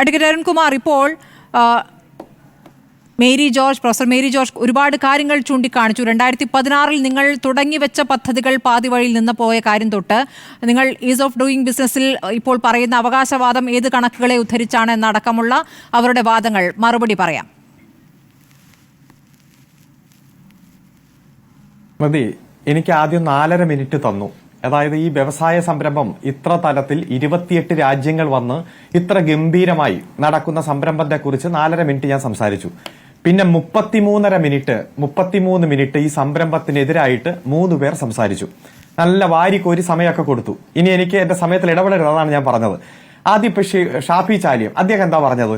Advocate Arunkumar ഇപ്പോൾ Mary George professor Mary George ഒരുപാട് കാര്യങ്ങൾ ചൂണ്ടിക്കാണിച്ചു. രണ്ടായിരത്തി പതിനാറിൽ നിങ്ങൾ തുടങ്ങി വെച്ച പദ്ധതികൾ പാതി വഴിയിൽ നിന്ന് പോയ കാര്യം തൊട്ട് നിങ്ങൾ ഈസ് ഓഫ് ഡൂയിങ് ബിസിനസ്സിൽ ഇപ്പോൾ പറയുന്ന അവകാശവാദം ഏത് കണക്കുകളെ ഉദ്ധരിച്ചാണ് എന്നടക്കമുള്ള അവരുടെ വാദങ്ങൾ മറുപടി പറയാം. മതി എനിക്ക് ആദ്യം നാലര മിനിറ്റ് തന്നു. അതായത് ഈ വ്യവസായ സംരംഭം ഇത്ര തലത്തിൽ ഇരുപത്തിയെട്ട് രാജ്യങ്ങൾ വന്ന് ഇത്ര ഗംഭീരമായി നടക്കുന്ന സംരംഭത്തെ കുറിച്ച് നാലര മിനിറ്റ് ഞാൻ സംസാരിച്ചു. പിന്നെ മുപ്പത്തിമൂന്നര മിനിറ്റ് മുപ്പത്തിമൂന്ന് മിനിറ്റ് ഈ സംരംഭത്തിനെതിരായിട്ട് മൂന്ന് പേർ സംസാരിച്ചു. നല്ല വാരിക്കോരി സമയമൊക്കെ കൊടുത്തു. ഇനി എനിക്ക് എന്റെ സമയത്തിൽ ഇടപെടരുത് അതാണ് ഞാൻ പറഞ്ഞത്. ആദ്യം ഷാഫി ചാലിയം അദ്ദേഹം എന്താ പറഞ്ഞത്?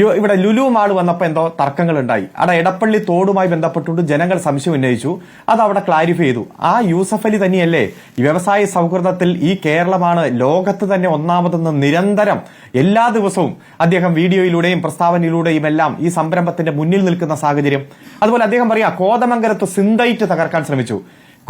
ഇവിടെ ലുലു മാൾ വന്നപ്പോൾ എന്തോ തർക്കങ്ങൾ ഉണ്ടായി അവിടെ എടപ്പള്ളി തോടുമായി ബന്ധപ്പെട്ടുകൊണ്ട് ജനങ്ങൾ സംശയം ഉന്നയിച്ചു. അത് അവിടെ ക്ലാരിഫൈ ചെയ്തു. ആ യൂസഫ് അലി തന്നെയല്ലേ? വ്യവസായ സൗഹൃദത്തിൽ ഈ കേരളമാണ് ലോകത്ത് തന്നെ ഒന്നാമതെന്ന് നിരന്തരം എല്ലാ ദിവസവും അദ്ദേഹം വീഡിയോയിലൂടെയും പ്രസ്താവനയിലൂടെയും എല്ലാം ഈ സംരംഭത്തിന്റെ മുന്നിൽ നിൽക്കുന്ന സാഹചര്യം. അതുപോലെ അദ്ദേഹം പറയാ കോതമംഗലത്ത് സിന്തൈറ്റ് തകർക്കാൻ ശ്രമിച്ചു.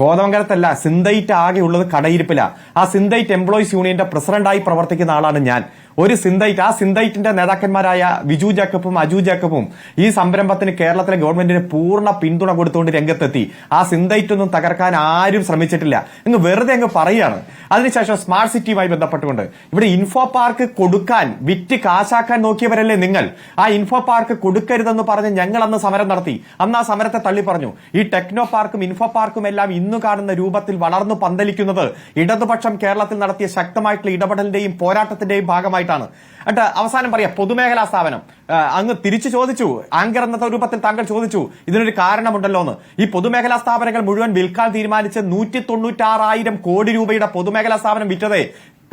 കോതമംഗലത്തല്ല സിന്തൈറ്റ് ആകെ ഉള്ളത് കടയിരിപ്പില. ആ സിന്തൈറ്റ് എംപ്ലോയീസ് യൂണിയന്റെ പ്രസിഡന്റായി പ്രവർത്തിക്കുന്ന ആളാണ് ഞാൻ. ഒരു സിന്തൈറ്റ് ആ സിന്തൈറ്റിന്റെ നേതാക്കന്മാരായ വിജു ജാക്കബും അജു ജാക്കബും ഈ സംരംഭത്തിന് കേരളത്തിലെ ഗവൺമെന്റിന് പൂർണ പിന്തുണ കൊടുത്തുകൊണ്ട് രംഗത്തെത്തി. ആ സിന്തൈറ്റ് ഒന്നും തകർക്കാൻ ആരും ശ്രമിച്ചിട്ടില്ല. അങ്ങ് വെറുതെ അങ്ങ് പറയുകയാണ്. അതിനുശേഷം സ്മാർട്ട് സിറ്റിയുമായി ബന്ധപ്പെട്ടുകൊണ്ട് ഇവിടെ ഇൻഫോ പാർക്ക് കൊടുക്കാൻ വിറ്റ് കാശാക്കാൻ നോക്കിയവരല്ലേ നിങ്ങൾ? ആ ഇൻഫോ പാർക്ക് കൊടുക്കരുതെന്ന് പറഞ്ഞ് ഞങ്ങൾ അന്ന് സമരം നടത്തി. അന്ന് ആ സമരത്തെ തള്ളി പറഞ്ഞു. ഈ ടെക്നോ പാർക്കും ഇൻഫോ പാർക്കും എല്ലാം ഇന്ന് കാണുന്ന രൂപത്തിൽ വളർന്നു പന്തലിക്കുന്നത് ഇടതുപക്ഷം കേരളത്തിൽ നടത്തിയ ശക്തമായിട്ടുള്ള ഇടപെടലിന്റെയും പോരാട്ടത്തിന്റെയും ഭാഗമായിട്ടാണ് എന്നിട്ട് അവസാനം പറയാം പൊതുമേഖലാ സ്ഥാപനം. അങ്ങ് തിരിച്ചു ചോദിച്ചു. ആങ്കർ എന്ന രൂപത്തിൽ താങ്കൾ ചോദിച്ചു ഇതിനൊരു കാരണമുണ്ടല്ലോ എന്ന് ഈ പൊതുമേഖലാ സ്ഥാപനങ്ങൾ മുഴുവൻ വിൽക്കാൻ തീരുമാനിച്ച് നൂറ്റി തൊണ്ണൂറ്റാറായിരം കോടി രൂപയുടെ പൊതുമേഖലാ സ്ഥാപനം വിറ്റതേ.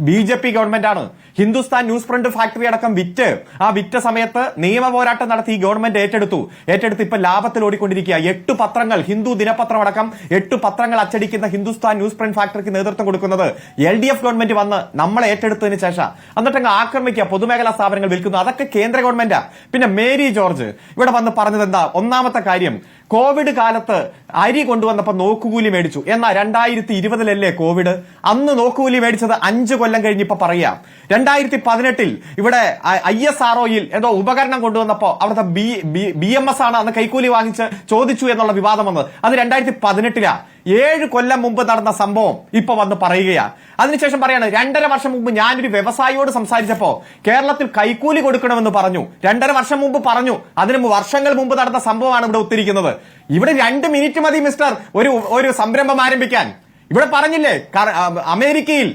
ബി ജെ പി ഗവൺമെന്റാണ്. ഹിന്ദുസ്ഥാൻ ന്യൂസ് പ്രിന്റ് ഫാക്ടറി അടക്കം വിറ്റ് ആ വിറ്റ സമയത്ത് നിയമ പോരാട്ടം നടത്തി ഈ ഗവൺമെന്റ് ഏറ്റെടുത്തു. ഏറ്റെടുത്ത് ഇപ്പൊ ലാഭത്തിൽ ഓടിക്കൊണ്ടിരിക്കുക. എട്ട് പത്രങ്ങൾ ഹിന്ദു ദിനപത്രം അടക്കം എട്ട് പത്രങ്ങൾ അച്ചടിക്കുന്ന ഹിന്ദുസ്ഥാൻ ന്യൂസ് പ്രിന്റ് ഫാക്ടറിക്ക് നേതൃത്വം കൊടുക്കുന്നത് എൽ ഡി എഫ് ഗവൺമെന്റ് വന്ന് നമ്മളെ ഏറ്റെടുത്തതിന് ശേഷം. എന്നിട്ട് അങ്ങ് ആക്രമിക്കുക പൊതുമേഖലാ സ്ഥാപനങ്ങൾ വിൽക്കുന്നു. അതൊക്കെ കേന്ദ്ര ഗവൺമെന്റാ. പിന്നെ മേരി ജോർജ്. ഇവിടെ വന്ന് പറഞ്ഞത് എന്താ ഒന്നാമത്തെ കാര്യം കോവിഡ് കാലത്ത് അരി കൊണ്ടുവന്നപ്പോൾ നോക്കുകൂലി മേടിച്ചു. എന്നാ രണ്ടായിരത്തി ഇരുപതിലല്ലേ കോവിഡ്? അന്ന് നോക്കുകൂലി മേടിച്ചത് അഞ്ച് കൊല്ലം കഴിഞ്ഞ് ഇപ്പൊ പറയാം. രണ്ടായിരത്തി പതിനെട്ടിൽ ഇവിടെ ഐ എസ് ആർ ഒയിൽ ഏതോ ഉപകരണം കൊണ്ടുവന്നപ്പോ അവിടുത്തെ ബി ബി എം എസ് ആണ് അന്ന് കൈക്കൂലി വാങ്ങിച്ച് ചോദിച്ചു എന്നുള്ള വിവാദം വന്നത്. അത് രണ്ടായിരത്തി പതിനെട്ടിലാ ഏഴ് കൊല്ലം മുമ്പ് നടന്ന സംഭവം ഇപ്പൊ വന്ന് പറയുകയാ അതിനുശേഷം പറയാണ് രണ്ടര വർഷം മുമ്പ് ഞാനൊരു വ്യവസായിയോട് സംസാരിച്ചപ്പോ കേരളത്തിൽ കൈക്കൂലി കൊടുക്കണമെന്ന് പറഞ്ഞു. രണ്ടര വർഷം മുമ്പ് പറഞ്ഞു. അതിന് വർഷങ്ങൾ മുമ്പ് നടന്ന സംഭവമാണ് ഇവിടെ ഒത്തിരിക്കുന്നത് ഇവിടെ രണ്ട് മിനിറ്റ് മതി മിസ്റ്റർ. ഒരു ഒരു സംരംഭം ആരംഭിക്കാൻ. ഇവിടെ പറഞ്ഞില്ലേ അമേരിക്കയിൽ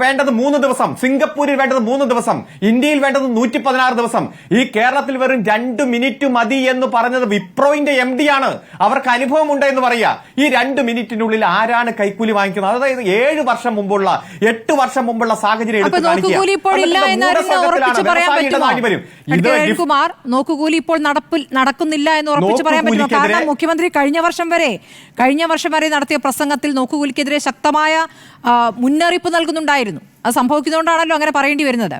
വേണ്ടത് മൂന്ന് ദിവസം. സിംഗപ്പൂരിൽ വേണ്ടത് മൂന്ന് ദിവസം. ഇന്ത്യയിൽ വേണ്ടത് നൂറ്റി പതിനാറ് ദിവസം. ഈ കേരളത്തിൽ വെറും രണ്ട് മിനിറ്റ് മതി എന്ന് പറഞ്ഞത് വിപ്രോയിന്റെ എം ഡി ആണ്. അവർക്ക് അനുഭവമുണ്ട് എന്ന് പറയുക. ഈ രണ്ട് മിനിറ്റിനുള്ളിൽ ആരാണ് കൈക്കൂലി വാങ്ങിക്കുന്നത്? അതായത് ഏഴ് വർഷം മുമ്പുള്ള എട്ട് വർഷം മുമ്പുള്ള സാഹചര്യം എടുത്ത്. നോക്കുകൂലി ഇപ്പോൾ കുമാർ നോക്കുകൂലി നടപ്പിൽ നടക്കുന്നില്ല എന്ന് ഉറപ്പിച്ച് പറയാൻ പറ്റുമോ? കാരണം മുഖ്യമന്ത്രി കഴിഞ്ഞ വർഷം വരെ കഴിഞ്ഞ വർഷം വരെ നടത്തിയ പ്രസംഗത്തിൽ നോക്കുകൂലിക്കെതിരെ ശക്തമായ മുന്നറിയിപ്പ് മുന്നറിയിപ്പ് നൽകുന്നുണ്ടായിരുന്നു അത് സംഭവിക്കുന്നതുകൊണ്ടാണല്ലോ അങ്ങനെ പറയേണ്ടി വരുന്നത്.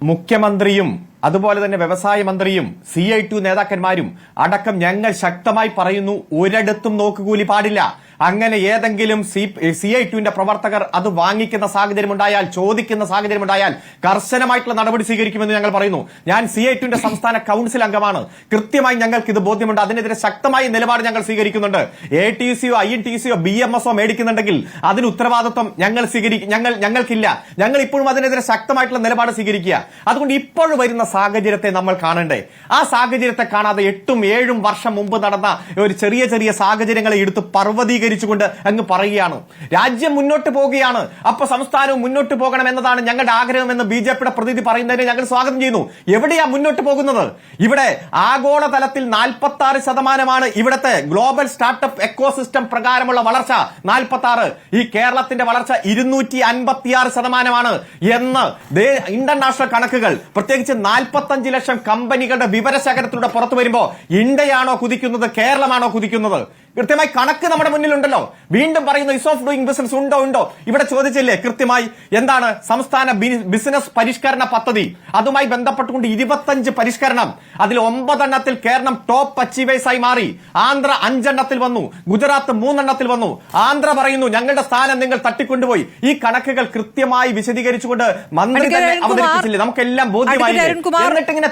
മുഖ്യമന്ത്രിയും അതുപോലെ തന്നെ വ്യവസായ മന്ത്രിയും സി ഐ ടു നേതാക്കന്മാരും അടക്കം ഞങ്ങൾ ശക്തമായി പറയുന്നു ഒരിടത്തും നോക്കുകൂലി പാടില്ല. അങ്ങനെ ഏതെങ്കിലും സി സി ഐ ടുവിന്റെ പ്രവർത്തകർ അത് വാങ്ങിക്കുന്ന സാഹചര്യം ഉണ്ടായാൽ ചോദിക്കുന്ന സാഹചര്യം ഉണ്ടായാൽ കർശനമായിട്ടുള്ള നടപടി സ്വീകരിക്കുമെന്ന് ഞങ്ങൾ പറയുന്നു. ഞാൻ സി ഐ ടുവിന്റെ സംസ്ഥാന കൗൺസിൽ അംഗമാണ്. കൃത്യമായി ഞങ്ങൾക്ക് ഇത് ബോധ്യമുണ്ട്. അതിനെതിരെ ശക്തമായ നിലപാട് ഞങ്ങൾ സ്വീകരിക്കുന്നുണ്ട്. എ ടി സിയോ ഐ എൻ ടി സിയോ ബി എം എസോ മേടിക്കുന്നുണ്ടെങ്കിൽ അതിന് ഉത്തരവാദിത്വം ഞങ്ങൾ സ്വീകരിക്കും ഞങ്ങൾ ഞങ്ങൾക്കില്ല. ഞങ്ങൾ ഇപ്പോഴും അതിനെതിരെ ശക്തമായിട്ടുള്ള നിലപാട് സ്വീകരിക്കുക. അതുകൊണ്ട് ഇപ്പോൾ വരുന്ന സാഹചര്യത്തെ നമ്മൾ കാണണ്ടേ? ആ സാഹചര്യത്തെ കാണാതെ എട്ടും ഏഴും വർഷം മുമ്പ് നടന്ന ഒരു ചെറിയ ചെറിയ സാഹചര്യങ്ങളെ എടുത്ത് പർവതീകരിച്ചുകൊണ്ട് അങ്ങ് പറയുകയാണ്. രാജ്യം മുന്നോട്ട് പോവുകയാണ് അപ്പൊ സംസ്ഥാനവും മുന്നോട്ട് പോകണം എന്നതാണ് ഞങ്ങളുടെ ആഗ്രഹം എന്ന് ബി ജെ പിയുടെ പ്രതിനിധി പറയുന്നതിനെ ഞങ്ങൾ സ്വാഗതം ചെയ്യുന്നു. എവിടെയാ മുന്നോട്ട് പോകുന്നത്? ഇവിടെ ആഗോളതലത്തിൽ നാൽപ്പത്തി ആറ് ശതമാനമാണ് ഇവിടുത്തെ ഗ്ലോബൽ സ്റ്റാർട്ടപ്പ് എക്കോസിസ്റ്റം പ്രകാരമുള്ള വളർച്ച. നാൽപ്പത്തി ആറ് ഈ കേരളത്തിന്റെ വളർച്ച ഇരുന്നൂറ്റി അൻപത്തിയാറ് ശതമാനമാണ് എന്ന് ഇന്റർനാഷണൽ കണക്കുകൾ. പ്രത്യേകിച്ച് നാൽപ്പത്തഞ്ച് ലക്ഷം കമ്പനികളുടെ വിവരശേഖരത്തിലൂടെ പുറത്തു വരുമ്പോ ഇന്ത്യയാണോ കുതിക്കുന്നത്? കേരളമാണോ കുതിക്കുന്നത്? കൃത്യമായി കണക്ക് നമ്മുടെ മുന്നിലുണ്ടല്ലോ. വീണ്ടും പറയുന്നു ഇസ് ഓഫ് ഡൂയിങ് ബിസിനസ് ഉണ്ടോ ഉണ്ടോ? ഇവിടെ ചോദിച്ചില്ലേ കൃത്യമായി എന്താണ് സംസ്ഥാന ബിസിനസ് പരിഷ്കരണ പദ്ധതി? അതുമായി ബന്ധപ്പെട്ടുകൊണ്ട് ഇരുപത്തഞ്ച് പരിഷ്കരണം. അതിൽ ഒമ്പതെണ്ണത്തിൽ കേരളം ടോപ്പ് അച്ചീവേഴ്സ് ആയി മാറി. ആന്ധ്ര അഞ്ചെണ്ണത്തിൽ വന്നു. ഗുജറാത്ത് മൂന്നെണ്ണത്തിൽ വന്നു. ആന്ധ്ര പറയുന്നു ഞങ്ങളുടെ സ്ഥാനം നിങ്ങൾ തട്ടിക്കൊണ്ടുപോയി. ഈ കണക്കുകൾ കൃത്യമായി വിശദീകരിച്ചുകൊണ്ട് മന്ത്രി തന്നെ അവതരിപ്പിച്ചില്ലേ? നമുക്കെല്ലാം ബോധ്യമായിട്ടിങ്ങനെ ബോധ്യമായി എന്നിട്ട് ഇങ്ങനെ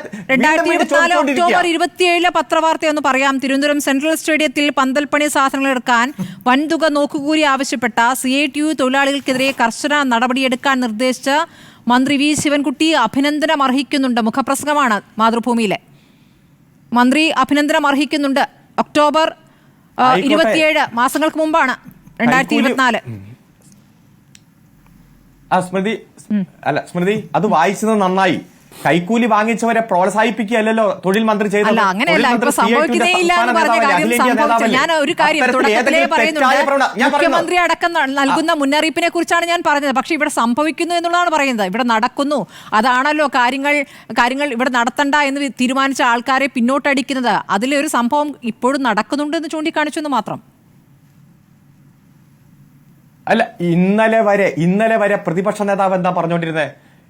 പറയാം. തിരുവനന്തപുരം സെൻട്രൽ സ്റ്റേഡിയത്തിൽ പന്തൽപ്പണി സാധനങ്ങൾ എടുക്കാൻ വൻതുക നോക്കുകൂലി ആവശ്യപ്പെട്ട സി ഐ ടി യു തൊഴിലാളികൾക്കെതിരെ കർശന നടപടിയെടുക്കാൻ നിർദ്ദേശിച്ച മന്ത്രി വി ശിവൻകുട്ടി അഭിനന്ദനം അർഹിക്കുന്നുണ്ട്. മുഖപ്രസംഗമാണ് മാതൃഭൂമിയിലെ. മന്ത്രി അഭിനന്ദനം അർഹിക്കുന്നുണ്ട്. ഒക്ടോബർ. ഇരുപത്തിയേഴ് മാസങ്ങൾക്ക് മുമ്പാണ്. രണ്ടായിരത്തി ഇരുപത്തിനാല് സ്മൃതി അല്ല സ്മൃതി അത് വായിച്ചത് നന്നായി. കൈക്കൂലി വാങ്ങിച്ചവരെ പ്രോത്സാഹിപ്പിക്കുകയല്ലോ തൊഴിൽ മന്ത്രി ചെയ്തത്? അങ്ങനെയല്ല ഇപ്പൊ സംഭവിക്കുന്നേ ഇല്ല എന്ന് പറഞ്ഞ കാര്യം സംഭവിച്ചു ഞാൻ ഒരു കാര്യം തുടക്കത്തിലേ പറയുന്നുണ്ട്. മുഖ്യമന്ത്രി അടക്കം നൽകുന്ന മുന്നറിയിപ്പിനെ കുറിച്ചാണ് ഞാൻ പറഞ്ഞത്. പക്ഷെ ഇവിടെ സംഭവിക്കുന്നു എന്നുള്ളതാണ് പറയുന്നത്. ഇവിടെ നടക്കുന്നു. അതാണല്ലോ കാര്യങ്ങൾ കാര്യങ്ങൾ ഇവിടെ നടത്തണ്ട എന്ന് തീരുമാനിച്ച ആൾക്കാരെ പിന്നോട്ടടിക്കുന്നത്. ഒരു സംഭവം ഇപ്പോഴും നടക്കുന്നുണ്ട് എന്ന് ചൂണ്ടിക്കാണിച്ചു എന്ന് മാത്രം. അല്ല ഇന്നലെ വരെ ഇന്നലെ വരെ പ്രതിപക്ഷ നേതാവ് എന്താ പറഞ്ഞുകൊണ്ടിരുന്നത്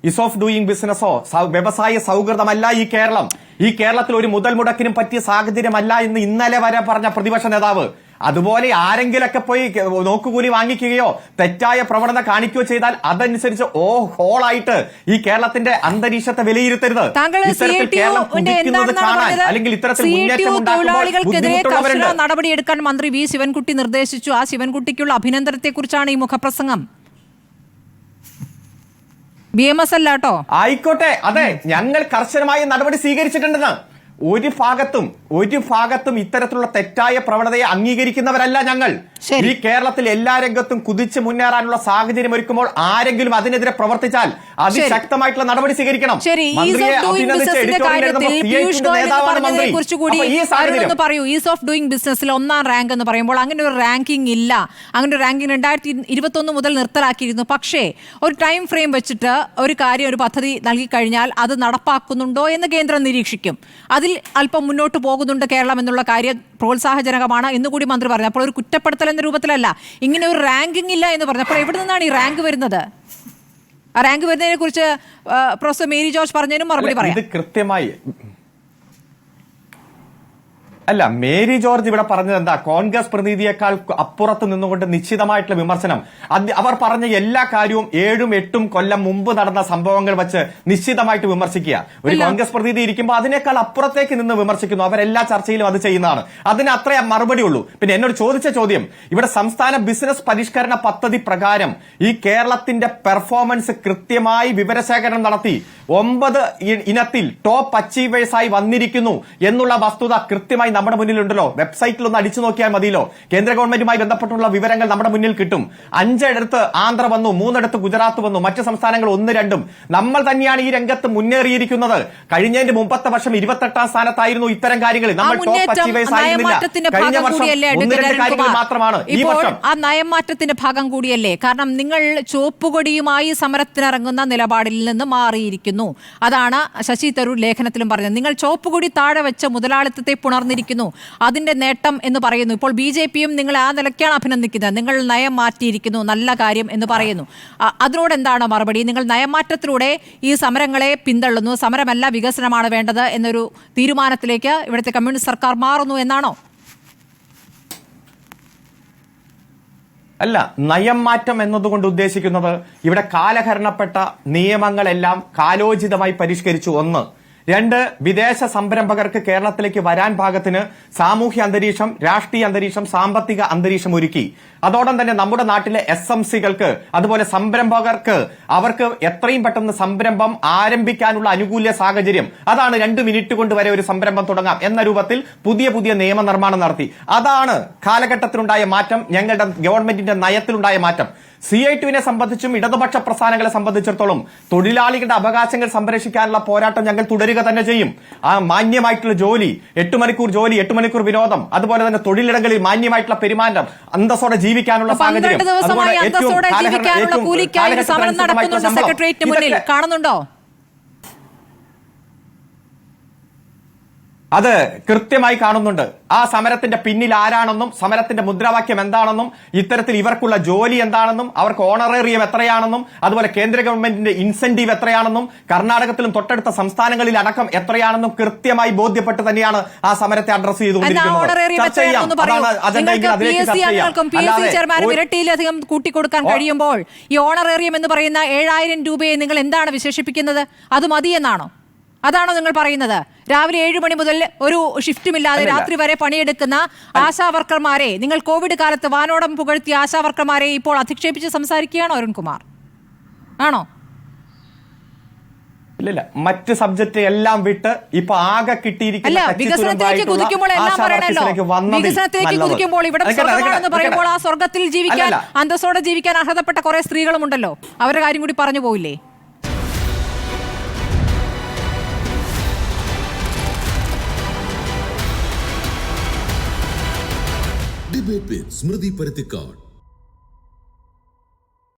ഇസ് ഓഫ് ഡൂയിങ് ബിസിനസ്സോ വ്യവസായ സൗഹൃദമല്ല ഈ കേരളം. ഈ കേരളത്തിൽ ഒരു മുതൽ മുടക്കിനും പറ്റിയ സാഹചര്യമല്ല എന്ന് ഇന്നലെ വരെ പറഞ്ഞ പ്രതിപക്ഷ നേതാവ്. അതുപോലെ ആരെങ്കിലൊക്കെ പോയി നോക്കുകൂലി വാങ്ങിക്കുകയോ തെറ്റായ പ്രവണത കാണിക്കുകയോ ചെയ്താൽ അതനുസരിച്ച് ഓ ഹോളായിട്ട് ഈ കേരളത്തിന്റെ അന്തരീക്ഷത്തെ വിലയിരുത്തരുത്. താങ്കൾ സി ഐ ഇത്തരത്തിൽ കേരളം കുതിക്കുന്നത് കാണാൻ അല്ലെങ്കിൽ ഇത്തരത്തിൽ മുന്നേറ്റം നടപടിയെടുക്കാൻ മന്ത്രി വി ശിവൻകുട്ടി നിർദ്ദേശിച്ചു. ആ ശിവൻകുട്ടിക്കുള്ള അഭിനന്ദനത്തെ കുറിച്ചാണ് ഈ മുഖപ്രസംഗം. ബി എം എസ് അല്ല കേട്ടോ ആയിക്കോട്ടെ. അതെ ഞങ്ങൾ കർശനമായ നടപടി സ്വീകരിച്ചിട്ടുണ്ടെന്ന്. ഒരു ഭാഗത്തും ഒരു ഭാഗത്തും ഇത്തരത്തിലുള്ള തെറ്റായ പ്രവണതയെ അംഗീകരിക്കുന്നവരല്ല ഞങ്ങൾ. ഈ കേരളത്തിൽ എല്ലാ രംഗത്തും കുതിച്ച് മുന്നേറാനുള്ള സാഹചര്യം ഒരുക്കുമ്പോൾ ആരെങ്കിലും അതിനെതിരെ പ്രവർത്തിച്ചാൽ അതിശക്തമായിട്ടുള്ള നടപടി സ്വീകരിക്കണം. ശരി പറയൂ ഈസ് ഓഫ് ഡൂയിങ് ബിസിനസ്സിൽ ഒന്നാം റാങ്ക് എന്ന് പറയുമ്പോൾ അങ്ങനെ ഒരു റാങ്കിംഗ് ഇല്ല. അങ്ങനെ ഒരു റാങ്കിംഗ് രണ്ടായിരത്തി ഇരുപത്തി ഒന്ന് മുതൽ നിർത്തലാക്കിയിരുന്നു. പക്ഷേ ഒരു ടൈം ഫ്രെയിം വെച്ചിട്ട് ഒരു കാര്യം ഒരു പദ്ധതി നൽകി കഴിഞ്ഞാൽ അത് നടപ്പാക്കുന്നുണ്ടോ എന്ന് കേന്ദ്രം നിരീക്ഷിക്കും. അതിൽ അല്പം മുന്നോട്ട് പോകുന്നുണ്ട് കേരളം എന്നുള്ള കാര്യം പ്രോത്സാഹജനകമാണ് എന്നുകൂടി മന്ത്രി പറഞ്ഞു. അപ്പോൾ ഒരു കുറ്റപ്പെടുത്തൽ എന്ന രൂപത്തിലല്ല. ഇങ്ങനെ ഒരു റാങ്കിംഗ് ഇല്ല എന്ന് പറഞ്ഞു. അപ്പോൾ എവിടെ നിന്നാണ് ഈ റാങ്ക് വരുന്നത്? ആ റാങ്ക് വരുന്നതിനെ കുറിച്ച് പ്രൊഫസർ മേരി ജോർജ് പറഞ്ഞതിനും മറുപടി പറയാം. കൃത്യമായി അല്ല മേരി ജോർജ് ഇവിടെ പറഞ്ഞത് എന്താ? കോൺഗ്രസ് പ്രതിനിധിയേക്കാൾ അപ്പുറത്ത് നിന്നുകൊണ്ട് നിശ്ചിതമായിട്ടുള്ള വിമർശനം. അവർ പറഞ്ഞ എല്ലാ കാര്യവും ഏഴും എട്ടും കൊല്ലം മുമ്പ് നടന്ന സംഭവങ്ങൾ വെച്ച് നിശ്ചിതമായിട്ട് വിമർശിക്കുക. ഒരു കോൺഗ്രസ് പ്രതിനിധി ഇരിക്കുമ്പോൾ അതിനേക്കാൾ അപ്പുറത്തേക്ക് നിന്ന് വിമർശിക്കുന്നു. അവരെല്ലാ ചർച്ചയിലും അത് ചെയ്യുന്നതാണ്. അതിന് അത്രേ മറുപടി ഉള്ളൂ. പിന്നെ എന്നോട് ചോദിച്ച ചോദ്യം. ഇവിടെ സംസ്ഥാന ബിസിനസ് പരിഷ്കരണ പദ്ധതി പ്രകാരം ഈ കേരളത്തിന്റെ പെർഫോമൻസ് കൃത്യമായി വിവരശേഖരണം നടത്തി ഒമ്പത് ഇനത്തിൽ ടോപ്പ് അച്ചീവേഴ്സായി വന്നിരിക്കുന്നു എന്നുള്ള വസ്തുത കൃത്യമായി നമ്മുടെ മുന്നിലുണ്ടല്ലോ. വെബ്സൈറ്റിൽ ഒന്ന് അടിച്ചു നോക്കിയാൽ മതിയല്ലോ. കേന്ദ്ര ഗവൺമെന്റുമായി ബന്ധപ്പെട്ടുള്ള വിവരങ്ങൾ നമ്മുടെ മുന്നിൽ കിട്ടും. അഞ്ചിടത്ത് ആന്ധ്ര വന്നു മൂന്നിടത്ത് ഗുജറാത്ത് വന്നു മറ്റ് സംസ്ഥാനങ്ങൾ ഒന്ന് രണ്ടും. നമ്മൾ തന്നെയാണ് ഈ രംഗത്ത് മുന്നേറിയിരിക്കുന്നത്. കഴിഞ്ഞതിന്റെ മുമ്പത്തെ വർഷം ഇരുപത്തെട്ടാം സ്ഥാനത്തായിരുന്നു ഇത്തരം കാര്യങ്ങളിൽ നമ്മൾ ടോപ്പ് അച്ചീവേഴ്സ് ആയിരുന്നില്ല. കഴിഞ്ഞ വർഷം ഒന്ന് രണ്ട് കാര്യങ്ങൾ? മാത്രമാണ് ഈ വർഷം. ആ നയമാറ്റത്തിന്റെ ഭാഗം കൂടിയല്ലേ? കാരണം നിങ്ങൾ ചുവപ്പുകൊടിയുമായി സമരത്തിനിറങ്ങുന്ന നിലപാടിൽ നിന്ന് മാറിയിരിക്കുന്നു. അതാണ് ശശി തരൂർ ലേഖനത്തിലും പറഞ്ഞത്. നിങ്ങൾ ചുവപ്പുകൊടി താഴെ വെച്ച മുതലാളിത്തത്തെ പുണർന്നിരിക്കുന്നു. അതിന്റെ നേട്ടം എന്ന് പറയുന്നു. ഇപ്പോൾ ബി ജെ പിയും നിങ്ങൾ ആ നിലയ്ക്കാണ് അഭിനന്ദിക്കുന്നത്. നിങ്ങൾ നയം മാറ്റിയിരിക്കുന്നു. നല്ല കാര്യം എന്ന് പറയുന്നു. അതിനോട് എന്താണ് മറുപടി? നിങ്ങൾ നയമാറ്റത്തിലൂടെ ഈ സമരങ്ങളെ പിന്തള്ളുന്നു. സമരമല്ല വികസനമാണ് വേണ്ടത് എന്നൊരു തീരുമാനത്തിലേക്ക് ഇവിടുത്തെ കമ്മ്യൂണിസ്റ്റ് സർക്കാർ മാറുന്നു എന്നാണോ? അല്ല നയം മാറ്റം എന്നതുകൊണ്ട് ഉദ്ദേശിക്കുന്നത് ഇവിടെ കാലഹരണപ്പെട്ട നിയമങ്ങളെല്ലാം കാലോചിതമായി പരിഷ്കരിച്ചു ഒന്ന്. രണ്ട് വിദേശ സംരംഭകർക്ക് കേരളത്തിലേക്ക് വരാൻ ഭാഗത്തിന് സാമൂഹ്യ അന്തരീക്ഷം രാഷ്ട്രീയ അന്തരീക്ഷം സാമ്പത്തിക അന്തരീക്ഷം ഒരുക്കി. അതോടൊപ്പം തന്നെ നമ്മുടെ നാട്ടിലെ എസ് എം സികൾക്ക് അതുപോലെ സംരംഭകർക്ക് അവർക്ക് എത്രയും പെട്ടെന്ന് സംരംഭം ആരംഭിക്കാനുള്ള അനുകൂല സാഹചര്യം. അതാണ് രണ്ട് മിനിറ്റ് കൊണ്ട് വരെ ഒരു സംരംഭം തുടങ്ങാം എന്ന രൂപത്തിൽ പുതിയ പുതിയ നിയമനിർമ്മാണം നടത്തി. അതാണ് കാലഘട്ടത്തിലുണ്ടായ മാറ്റം ഞങ്ങളുടെ ഗവൺമെന്റിന്റെ നയത്തിലുണ്ടായ മാറ്റം. സി ഐ ടുവിനെ സംബന്ധിച്ചും ഇടതുപക്ഷ പ്രസ്ഥാനങ്ങളെ സംബന്ധിച്ചിടത്തോളം തൊഴിലാളികളുടെ അവകാശങ്ങൾ സംരക്ഷിക്കാനുള്ള പോരാട്ടം ഞങ്ങൾ തുടരുക തന്നെ ചെയ്യും. ആ മാന്യമായിട്ടുള്ള ജോലി എട്ട് മണിക്കൂർ ജോലി എട്ട് മണിക്കൂർ വിനോദം അതുപോലെ തന്നെ തൊഴിലിടങ്ങളിൽ മാന്യമായിട്ടുള്ള പെരുമാറ്റം അന്തസ്സോടെ ജീവിക്കാനുള്ള സാഹചര്യം. അതുപോലെ ഏറ്റവും അന്തസ്സോടെ കാലഹരണ- ജീവിക്കാനുള്ള ഏറ്റവും കൂലിക്കായി ഒരു സമരം കാലഘട്ടത്തിനനുസൃതമായിട്ടുള്ള നടക്കുന്നുണ്ട് ശമ്പളം. സെക്രട്ടേറിയറ്റിന് മുന്നിൽ ഇതൊക്കെ- കാണുന്നുണ്ടോ അത് കൃത്യമായി കാണുന്നുണ്ട്. ആ സമരത്തിന്റെ പിന്നിൽ ആരാണെന്നും സമരത്തിന്റെ മുദ്രാവാക്യം എന്താണെന്നും ഇത്തരത്തിൽ ഇവർക്കുള്ള ജോലി എന്താണെന്നും അവർക്ക് ഓണറേറിയം എത്രയാണെന്നും അതുപോലെ കേന്ദ്ര ഗവൺമെന്റിന്റെ ഇൻസെന്റീവ് എത്രയാണെന്നും കർണാടകത്തിലും തൊട്ടടുത്ത സംസ്ഥാനങ്ങളിൽ അടക്കം എത്രയാണെന്നും കൃത്യമായി ബോധ്യപ്പെട്ട് തന്നെയാണ് ആ സമരത്തെ അഡ്രസ് ഇരട്ടിയിലധികം കൂട്ടിക്കൊടുക്കാൻ കഴിയുമ്പോൾ ഈ ഓണറേറിയം എന്ന് പറയുന്ന ഏഴായിരം രൂപയെ നിങ്ങൾ എന്താണ് വിശേഷിപ്പിക്കുന്നത്? അത് മതിയെന്നാണോ? അതാണോ നിങ്ങൾ പറയുന്നത്? രാവിലെ ഏഴ് മണി മുതൽ ഒരു ഷിഫ്റ്റുമില്ലാതെ. രാത്രി വരെ പണിയെടുക്കുന്ന ആശാ വർക്കർമാരെ നിങ്ങൾ കോവിഡ് കാലത്ത് വാനോടം പുകഴ്ത്തിയ ആശാ വർക്കർമാരെ ഇപ്പോൾ അധിക്ഷേപിച്ച് സംസാരിക്കുകയാണോ അരുൺകുമാർ. ആണോ? ഇല്ല മറ്റ് സബ്ജക്ട് എല്ലാം വിട്ട് ഇപ്പൊ ആകെ കിട്ടിയിരിക്കുന്ന വികസനത്തിലേക്ക് കുതിക്കുമ്പോൾ എല്ലാം പറയണല്ലോ. വികസനത്തിലേക്ക് കുതിക്കുമ്പോൾ ഇവിടെ സ്വർഗമാണെന്ന് പറയുമ്പോൾ ആ. സ്വർഗത്തിൽ ജീവിക്കാൻ അന്തസ്സോടെ ജീവിക്കാൻ അർഹതപ്പെട്ട കുറെ സ്ത്രീകളുമുണ്ടല്ലോ. അവരുടെ കാര്യം കൂടി പറഞ്ഞു പോയില്ലേ स्मृति परितिकाड